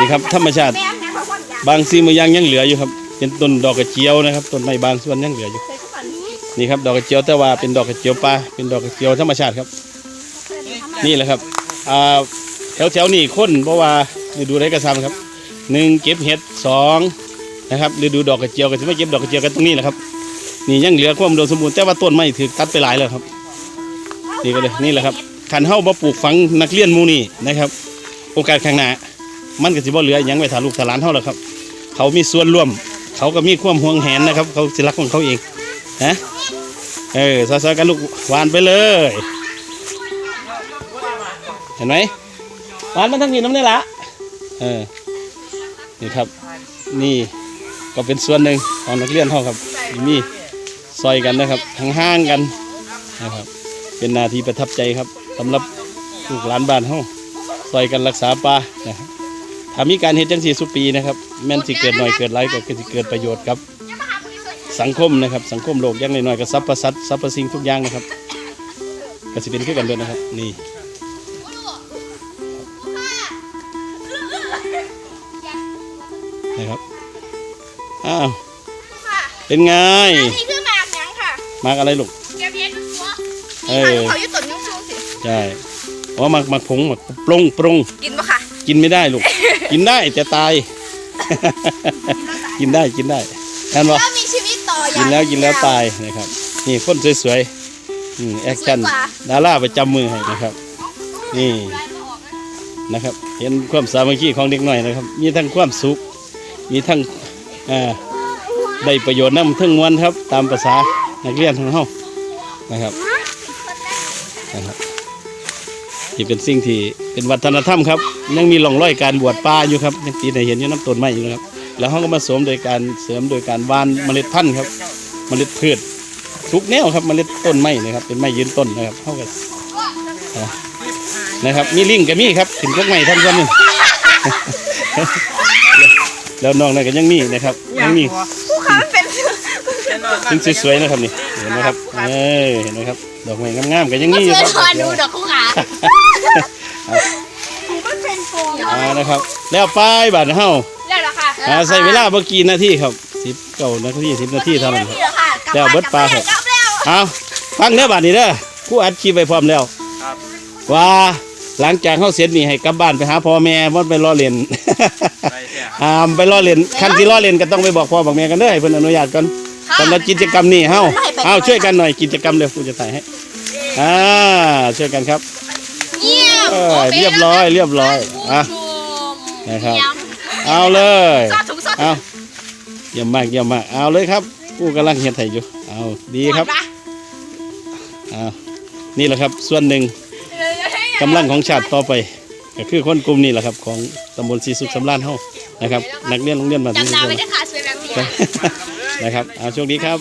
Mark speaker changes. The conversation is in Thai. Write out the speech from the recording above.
Speaker 1: นี่ครับธรรมชาติ
Speaker 2: แม่แม่เขาคนอยาก
Speaker 1: บางสิ่งบางอย่างยังเหลืออยู่ครับ เป็นต้นดอกกระเจียวนะครับต้นไม้บางส่วนยังเหลืออยู่
Speaker 2: เคยเข้ามานี้
Speaker 1: นี่ครับดอกกระเจียวแต่ว่าเป็นดอกกระเจียวป่าเป็นดอกกระเจียวธรรมชาติครับ นี่แหละครับอ่าแถวแถวๆนี่คนเพราะว่าฤดูไรกระซำครับหนึ่งเก็บเห็ดสองนะครับฤดูดอกกระเจียวก็จะไม่เก็บดอกกระเจียวกันตรงนี้แหละครับนี่ยังเหลือความอุดมสมบูรณ์แต่ว่าต้นไม้ถือตัดไปหลายแล้วครับ นี่ก็เลยนี่แหละครับขันเฮ้าบ่ปลูกฝังนักเรียนหมูนี่นะครับ โอกาสข้างหน้ามันก็สิบ่เหลือยังไว้ถาลูกถาหลานเฮาแล้วครับ เขามีส่วนร่วม เขาก็มีความห่วงแหนนะครับ เขาสิรักของเขาเองฮะเออซอยๆกันลูกหวานไปเลยเห็นไหมหวานมันทั้งนี้น้ำนี่ละเออนี่ครับ นี่ก็เป็นส่วนหนึ่งของนักเรียนเฮาครับมีซอยกันนะครับทั้งห่างกันนะครับ เป็นนาทีประทับใจครับสำหรับลูกหลานบ้านเฮา ซอยกันรักษาป่านะครับถ้ามีการเฮ็ดจังสี่สุปีนะครับ แม่นสิเกิดหน่อยเกิดหลายก็คือสิเกิดประโยชน์กับ สังคมนะครับ สังคมโลกอยังน้อยๆก็สรรพสัตว์สรรพสิ่งทุกอย่างนะครับก็สิเป็นขึ้นกันด้วยนะครับ นี่นะครับอ้าวเป็นไง
Speaker 2: นี่คือหมากหยังค่ะ
Speaker 1: มากอะไรลูก
Speaker 2: แกเพี้ยนตัว
Speaker 1: เอ
Speaker 2: นี่
Speaker 1: อ
Speaker 2: ค่ะเขาอยู่ต้นยุ่งชูสิ
Speaker 1: ใช่ อ๋อหมักหมักผงหมักปรุงปรุง
Speaker 2: กินปะค่ะ
Speaker 1: กินไม่ได้ลูก กินได้แต่ตาย กินได้กินได้เห็นปะ
Speaker 2: ถ้ามีชีวิตต่ออ
Speaker 1: กิ
Speaker 2: ย่าง
Speaker 1: นแล้วกินแล้วตายนะครับ นี่คนสวยๆอืมแอคชั่น
Speaker 2: สวยกว่า
Speaker 1: ดาราประจำมือให้นะครับ นี่นะครับ เห็นความสามัคคีของเด็กหน่อยนะครับ มีทั้งความสุข มีทั้งอ่าได้ประโยชน์น้ำทั้งมวลครับ ตามภาษานักเรียนของเรานะครับนะครับ ที่เป็นสิ่งที่เป็นวัฒนธรรมครับ ยังมีร่องรอยการบวชป่าอยู่ครับยังตีในเห็นอยู่น้ำต้นไม้อยู่นะครับ แล้วเขาก็มาเสริมโดยการเสริมโดยการหว่านเมล็ดพันธุ์ครับ เมล็ดพืชทุกแนวครับเมล็ดต้นไม้นะครับ เป็นไม้ยืนต้นนะครับเขาก็อ่านะครับ มีลิงก็มีครับถึงพวกไม้ท่านคนหนึงแล้วน้องนั่นก็ยังมีนะครับยังมี
Speaker 2: ผู้ค้าเป็น
Speaker 1: ซึ่งสวยๆนะครับนี่เห็นไหมครับเออเห็นไหมครับ ดอกไม้งามๆก็ยังมีอยู่
Speaker 2: ช่วย
Speaker 1: ครับ
Speaker 2: รอดูดอกคู่ขาหนูมันเป็นโฟม
Speaker 1: อ่านะครับ แล้วป้ายบาดเฮา
Speaker 2: แล้วเหรอค่ะ
Speaker 1: อ่าใส่เวลาเมื่อกี้นาทีครับสิบเก้านาทีสิบนาทีเท่านั้นครับ
Speaker 2: นี่เหรอค่ะกบ
Speaker 1: แล้วเบิดปลาเถอะ
Speaker 2: กลับแล้ว
Speaker 1: เอาฟังเด้อบาดนี้เด้อผู้อัดคลิปไปพร้อมแล้ว
Speaker 3: ครับ
Speaker 1: ว่าหลังจากเขาเสร็จนี่ให้กลับบ้านไปหาพ่อแม่บ่ไปล้อเล่น
Speaker 3: ไปแท้
Speaker 1: ห้ามไปล้อเล่นคันที่ล้อเล่นก็ต้องไปบอกพ่อบอกแม่กันเด้อให้เพิ่นอนุญาตก่อน สำหรับกิจกรรมนี้เฮาเอาช่วยกันหน่อยกิจกรรมเร็วกูจะถ่ายให้อ่าช่วยกันครับ
Speaker 2: เงียบ
Speaker 1: เออเรียบร้อย เรียบร้อยอะนะครับเอาเลย
Speaker 2: ซอดถุงซอด
Speaker 1: เอาเยี่ยมมากเยี่ยมมากเอาเลยครับกูกำลังเฮ็ดให้อยู่เอาดีครับเอานี่แหละครับส่วนหนึ่งกำลังของชาติต่อไปก็คือคนกลุ่มนี้แหละครับ ของตำบลศรีสุขสำราญเฮานะครับ นักเรียนโรงเรียนมาศรี
Speaker 2: จำ
Speaker 1: สุ
Speaker 2: ดาว
Speaker 1: ข
Speaker 2: ไว้ด้วยค่ะสวยแบบนี้
Speaker 1: นะครับเอาช่วงนี้ครับ